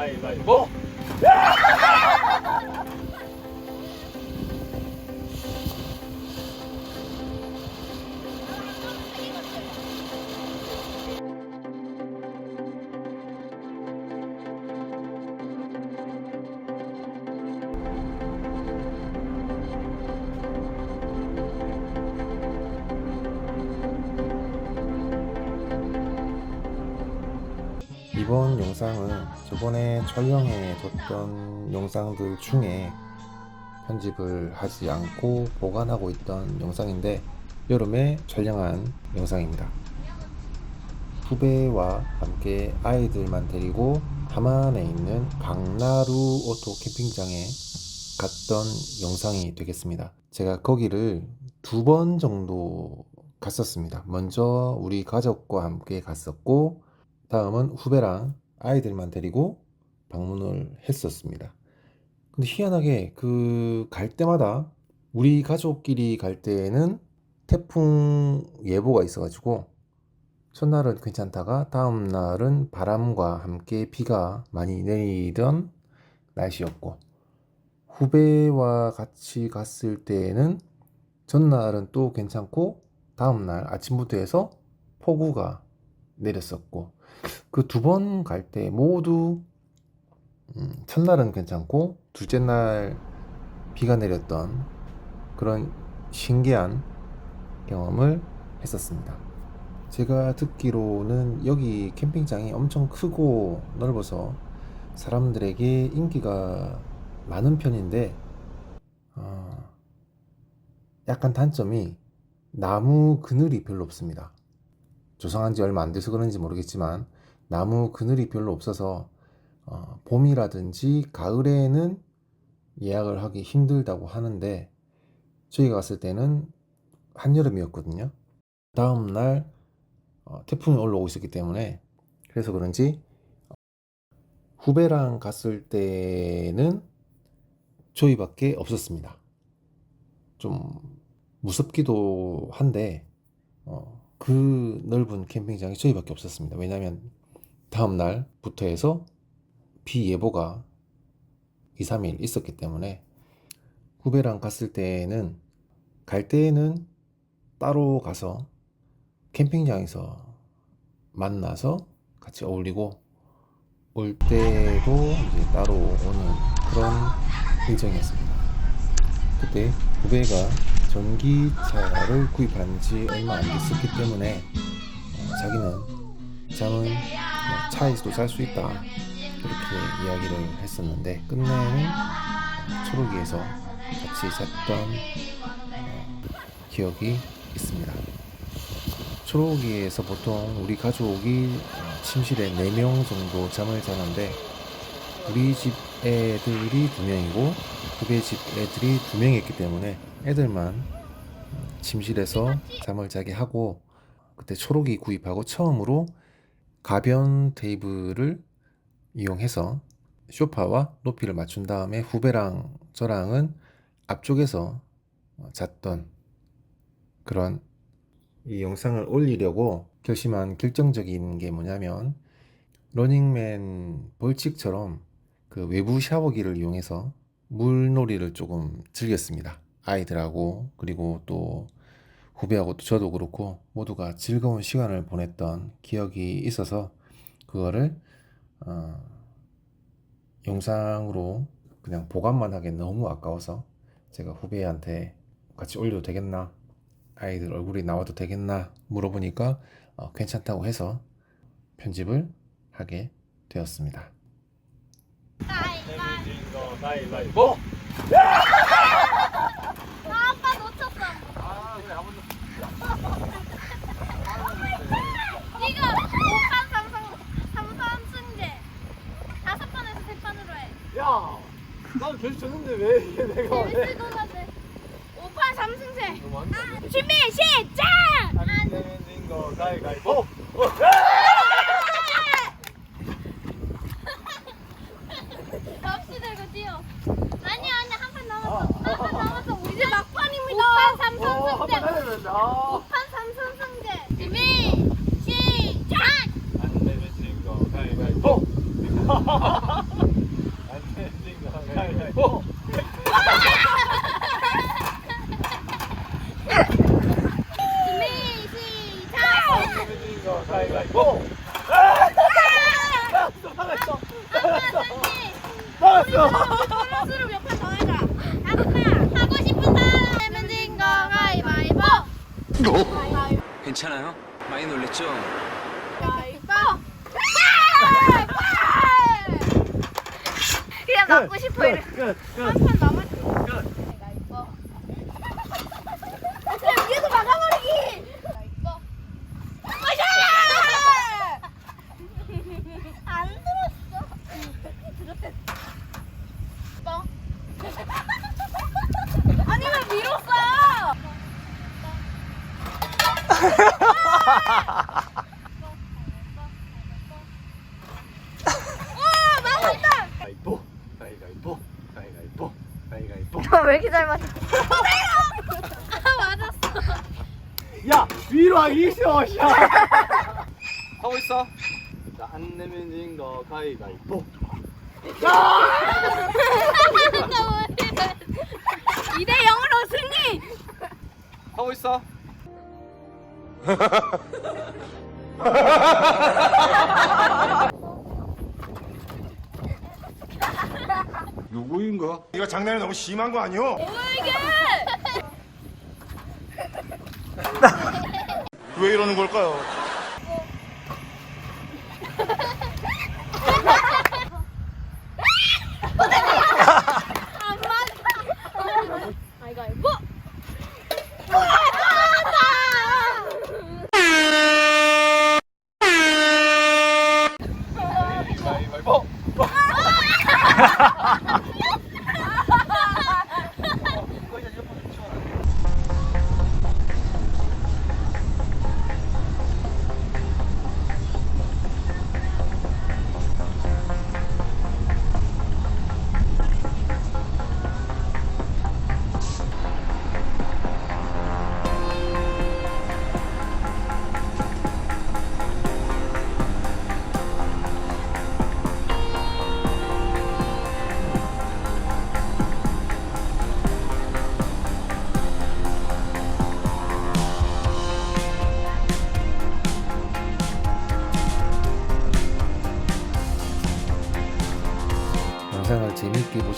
가위 이번 영상은 저번에 촬영해 뒀던 영상들 중에 편집을 하지 않고 보관하고 있던 영상인데 여름에 촬영한 영상입니다. 후배와 함께 아이들만 데리고 함안에 있는 강나루 오토 캠핑장에 갔던 영상이 되겠습니다. 제가 거기를 두 번 정도 갔었습니다. 먼저 우리 가족과 함께 갔었고 다음은 후배랑 아이들만 데리고 방문을 했었습니다. 근데 희한하게 그 갈 때마다 우리 가족끼리 갈 때에는 태풍 예보가 있어가지고 첫날은 괜찮다가 다음 날은 바람과 함께 비가 많이 내리던 날씨였고 후배와 같이 갔을 때에는 전날은 또 괜찮고 다음 날 아침부터 해서 폭우가 내렸었고 그 두 번 갈 때 모두 음, 첫날은 괜찮고 둘째 날 비가 내렸던 그런 신기한 경험을 했었습니다. 제가 듣기로는 여기 캠핑장이 엄청 크고 넓어서 사람들에게 인기가 많은 편인데 어, 약간 단점이 나무 그늘이 별로 없습니다. 조성한 지 얼마 안 돼서 그런지 모르겠지만 나무 그늘이 별로 없어서 어, 봄이라든지 가을에는 예약을 하기 힘들다고 하는데 저희가 갔을 때는 한여름이었거든요. 다음 날 어, 태풍이 올라오고 있었기 때문에 그래서 그런지 후배랑 갔을 때는 저희밖에 없었습니다. 좀 무섭기도 한데 어, 그 넓은 캠핑장이 저희밖에 없었습니다. 왜냐하면 다음 날부터 해서 비 예보가 2, 3일 있었기 때문에 후배랑 갔을 때는 갈 때는 따로 가서 캠핑장에서 만나서 같이 어울리고 올 때도 이제 따로 오는 그런 일정이었습니다. 그때 후배가 전기차를 구입한 지 얼마 안 됐었기 때문에 어, 자기는 잠은 뭐 차에서도 잘수 있다 그렇게 이야기를 했었는데 끝내는 어, 초록이에서 같이 잤던 어, 기억이 있습니다. 초록이에서 보통 우리 가족이 어, 침실에 4명 정도 잠을 자는데 우리 집 애들이 2명이고 후배 집 애들이 2명이었기 때문에 애들만 침실에서 잠을 자게 하고 그때 초록이 구입하고 처음으로 가변 테이블을 이용해서 쇼파와 높이를 맞춘 다음에 후배랑 저랑은 앞쪽에서 어, 잤던 그런 이 영상을 올리려고 결심한 결정적인 게 뭐냐면 러닝맨 벌칙처럼 그 외부 샤워기를 이용해서 물놀이를 조금 즐겼습니다. 아이들하고 그리고 또 후배하고 또 저도 그렇고 모두가 즐거운 시간을 보냈던 기억이 있어서 그거를 어, 영상으로 그냥 보관만 하기 너무 아까워서 제가 후배한테 같이 올려도 되겠나 아이들 얼굴이 나와도 되겠나 물어보니까 어, 괜찮다고 해서 편집을 하게 되었습니다. 거 가위바위보. 아빠 놓쳤어. 아, 그래 한번 이거 5판 삼성 삼선 승제. 다섯 판에서 세 판으로 해. 야, 난 계속 졌는데 왜 이게 내가 왜? 5판 삼승제. 너무 안 돼. 준비 시작. 안 내면 거 가위바위보. 접시 들고 뛰어. 아니야 아니야 한판 남았어. 한 판 남았어. 이제 막판입니다. 5판 삼선 어, 한번 승제. 해야 된다. 어? 괜찮아요? 많이 놀랬죠? 맞고 싶어 이래. 한판 남았지. 끝. 가위바위보. 그냥 위에서 막아버리기. 가위바위보. 마셔! 안 들었어. 들었어. 뻥. 아니 왜 밀었어? 와 막았다. 가위바위보 가위바위보 가위바위보 가위바위보 왜 이렇게 잘 맞아? 아 맞았어. 야 위로 하기 싫어 씨. 하고 있어 자안 내면 진거 가위바위보 이대 0으로 승리. 하고 있어 누구인가? 이거 장난이 너무 심한 거 아니오? 이게? 왜 이러는 걸까요?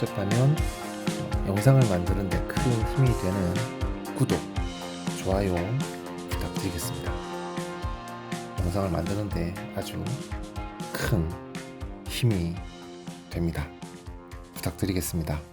보셨다면 영상을 만드는 데 큰 힘이 되는 구독, 좋아요 부탁드리겠습니다. 영상을 만드는 데 아주 큰 힘이 됩니다. 부탁드리겠습니다.